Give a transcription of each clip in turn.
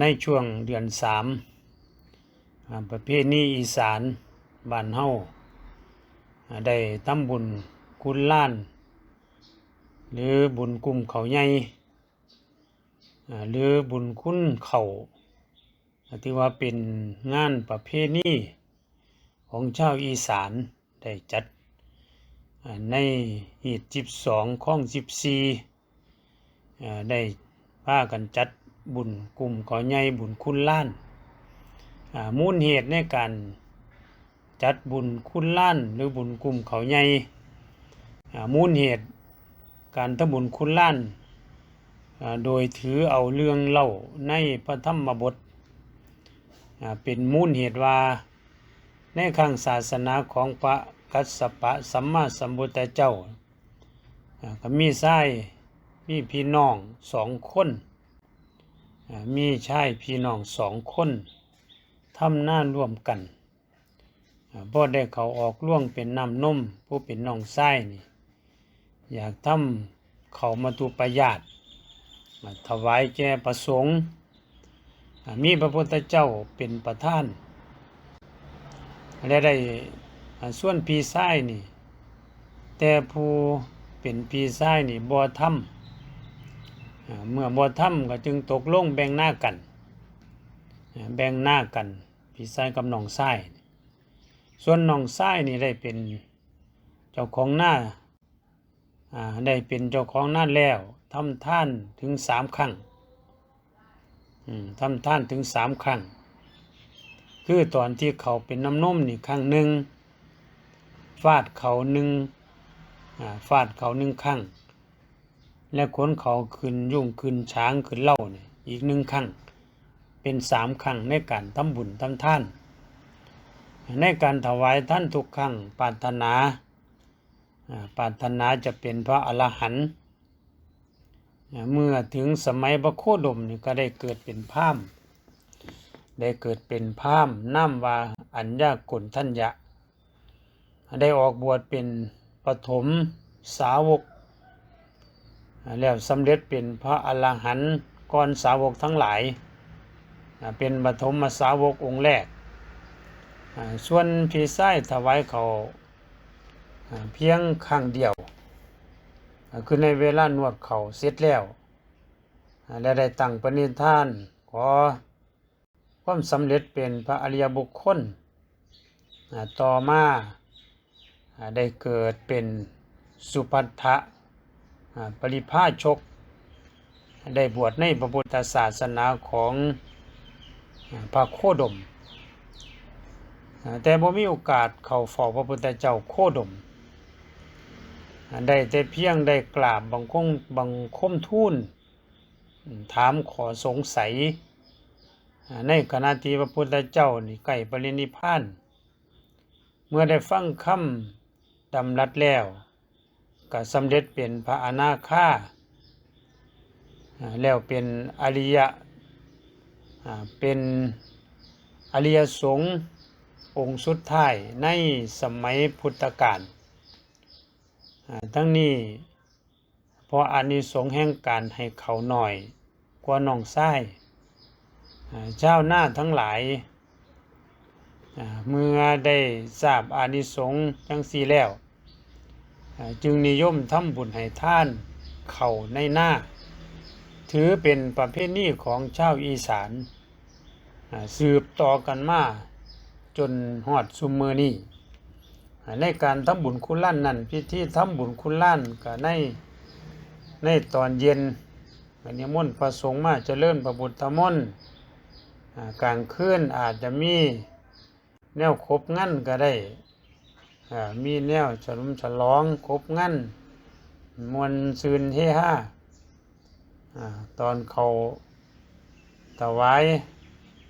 ในช่วงเดือนสามประเภทนี้อีสานบ้านเฮาได้ทำบุญคุณล้าน หรือบุญกลุ่มเขาใหญ่หรือบุญคุณเขาที่ว่าเป็นงานประเภทนี้ของชาวอีสานได้จัดในหีดจิบสองข้องจิบสี่ได้พากันจัด บุญกลุ่มเขาใหญ่บุญคุณล้านมูลเหตุในการจัดบุญคุณล้านหรือบุญกลุ่มเขาใหญ่มูลเหตุการทำบุญคุณล้านโดยถือเอาเรื่องเล่าในพระธรรมบทเป็นมูลเหตุว่าในข้างศาสนาของพระกัสสปะสัมมาสัมพุทธเจ้าก็มีชายมีพี่น้องสองคน มีชายพี่น้องสองคนทำหน้าร่วมกันอ่าพ่ได้เขาออกล่วงเป็นน้ำนมผู้เป็นน้องชายนี่อยากทำเขามาตุปยาตมาถวายแก่ประสงค์ มีพระพุทธเจ้าเป็นประธานและได้ส่วนพีซ้ายนี่ แต่ผู้เป็นพีซ้ายนี่บ่ทำ เมื่อบ่ทำก็จึงตกลงแบ่งหน้ากัน แบ่งหน้ากันพีซ้ายกับน้องซ้ายส่วนน้องซ้ายนี่ได้เป็นเจ้าของหน้าได้เป็นเจ้าของหนั่นแล้วทำท่านถึงสามครั้งทำท่านถึงสามครั้ง คือตอนที่เขาเป็นน้ำนมนี่ครั้งหนึ่งฟาดเขาหนึ่งฟาดเขาหนึ่งครั้ง และขนเขาขึ้นยุ่งขึ้นช้างขึ้นเล่าเนี่ยอีกหนึ่งครั้งเป็นสามครั้งในการทำบุญทำท่าน ในการถวายท่านทุกครั้งปรารถนาปรารถนาจะเป็นพระอรหันต์เมื่อถึงสมัยพระโคดมนี่ก็ได้เกิดเป็นพามได้เกิดเป็นพามน้ำว่าอัญญากลทัญญะ ได้ออกบวชเป็นปฐมสาวก แล้วสำเร็จเป็นพระอรหันต์ก่อนสาวกทั้งหลาย เป็นปฐมสาวกองค์แรก ส่วนพี่ไส้ถวายเขาเพียงครั้งเดียว คือในเวลานวดเขาเสร็จแล้ว และได้ตั้งปณิธาน ขอความสำเร็จเป็นพระอริยบุคคล ต่อมาได้เกิดเป็นสุปัฏฐะ ปริภาชก ได้บวชในพระพุทธศาสนาของพระโคดม แต่บ่มีโอกาสเข้าเฝ้าพระพุทธเจ้าโคดม ได้แต่เพียงได้กราบบังคงบังคมทูลถามขอสงสัย ในขณะที่พระพุทธเจ้านี่ใกล้ปรินิพพาน เมื่อได้ฟังคำดำรัสแล้ว ก็สำเร็จเป็นพระอนาคาอ่าแล้วเป็นอริยะเป็นอริยสงฆ์องค์สุดท้ายในสมัยพุทธกาลทั้งนี้เพราะอานิสงส์แห่งการให้เขาหน่อยกว่าน้องไส้เจ้าหน้าทั้งหลายเมื่อได้ทราบอานิสงส์จังสีแล้ว จึงนิยมทำบุญให้ท่านเข่าในหน้า ถือเป็นประเพณีของชาวอีสานสืบต่อกันมาจนฮอดซุมเมอนี้ในการทำบุญคุณล้านนั่นพิธีทำบุญคุณล้านก็ในในตอนเย็นนิมนต์พระสงฆ์มาเจริญพระบุตรมนต์กลางคืนอาจจะมีแนวครบงั้นก็ได้ มีแนวฉลุมฉลองครบงั้น มวลซืนเฮฮาอ่าตอนเขาถวาย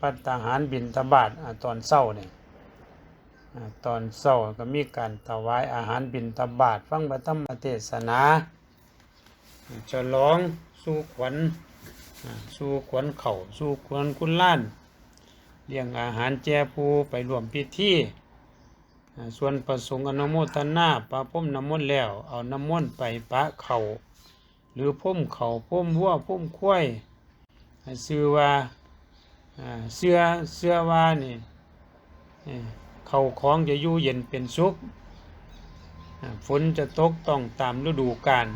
ปัตตาหารบินทบาทตอนเช้าเนี่ยอตอนเช้าก็มีการถวายอาหารบิณฑบาตฟังพระธรรมเทศนาฉลองสู่ขวัญสู่ขวัญเขาสู่ขวัญคุณล้านเลี้ยงอาหารแจผู้ไปรวมพิธีอ่ ส่วนประสงค์อนุโมทนาปะพุ่มน้ำมนต์แล้ว เอาน้ำมนต์ไปปะเขาหรือพุ่มเขาพุ่มวัวพุ่มควายให้ชื่อว่าเสื้อเสื้อว่านี่เอ่อเขาของจะอยู่เย็นเป็นสุขฝนจะตกต้องตามฤดูกาล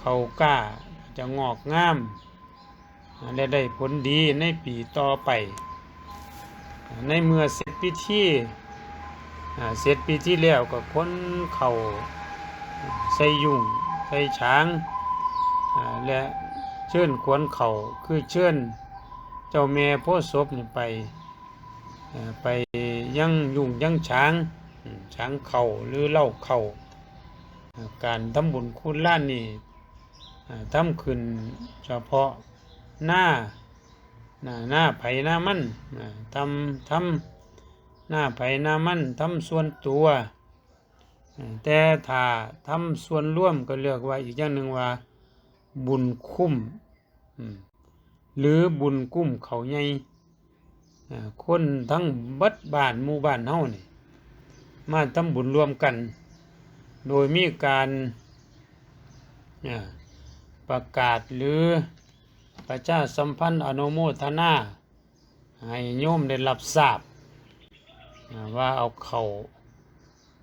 เขากล้าจะงอกงามและได้ผลดีในปีต่อไป ในเมื่อเสร็จพิธี เสร็จปีที่แล้วก็ค้นเขาใส่ยุ่งใส่ช้าง และเชิญขวนเขาคือเชิญเจ้าแม่โพธิ์ศพนี่ไปไปยังยุ่งยังช้างช้างเขาหรือเล่าเขาเอ่อการทำบุญคุณล้านนี่ทำขึ้นเฉพาะหน้าหน้าหน้าไผหน้ามันอ่าทำทำ หน้าไผหน้ามันทำส่วนตัว แต่ถ้าทำส่วนร่วมก็เรียกว่าอีกอย่างหนึ่งว่า บุญคุ้มหรือบุญกุ้มเขาใหญ่คนทั้งบัดบ้านหมู่บ้านเฮานี่มาทำบุญรวมกัน โดยมีการประกาศหรือประชาสัมพันธ์อนุโมทนา ให้โยมได้รับทราบ ว่าเอาเขา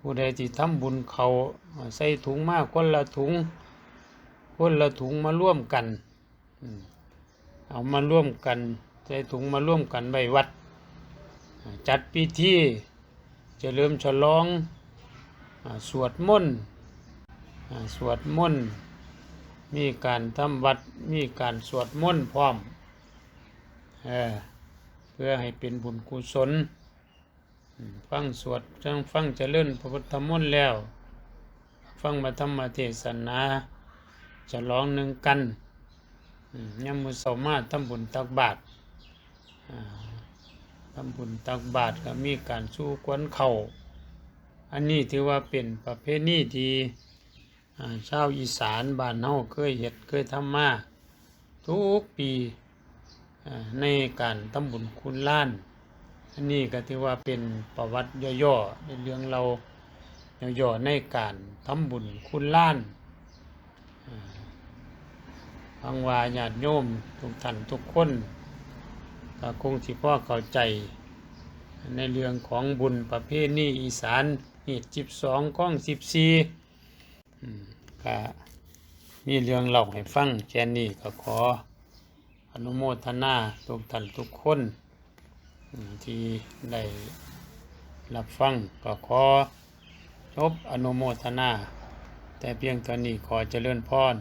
ผู้ใดที่ทำบุญเขา่าใส่ถุงมากคนละถุง คนละถุงมาร่วมกัน เอามาร่วมกัน ใส่ถุงมาร่วมกันไว้วัด จัดพิธีเจะเริ่มฉลองอสวดมนต์สวดมนต์มีการทำวัดมีการสวดมนต์พร้อมเอเพื่อให้เป็นบุญกุศล ฟังสวดจังฟังเจริญพระพุทธมนต์แล้ว ฟังมาธรรมเทศนาฉลองหนึ่งกันยมมือสามาทำบุญตักบาตรทำบุญตักบาตรก็มีการสู้กวนเข่า อันนี้ถือว่าเป็นประเพณีที่ชาวอีสานบ้านเฮาเคยเฮ็ดเคยทำมาทุกปีในการทำบุญคุณล้าน อันนี้ก็ถือว่าเป็นประวัติย่อๆในเรื่องเราย่อๆในการทำบุญคุณล้านฟังว่าญาติโยมทุกท่านทุกคนก็คงที่พ่อเข้าใจ ในเรื่องของบุญประเพณีอีสานหีดสิบสองข้องสิบสี่ก็มีเรื่องเล่าให้ฟังแค่นี้ก็ขออนุโมทนาทุกท่านทุกคน ที่ได้รับฟังก็ขอจบอนุโมทนา แต่เพียงตอนนี้ขอเจริญพร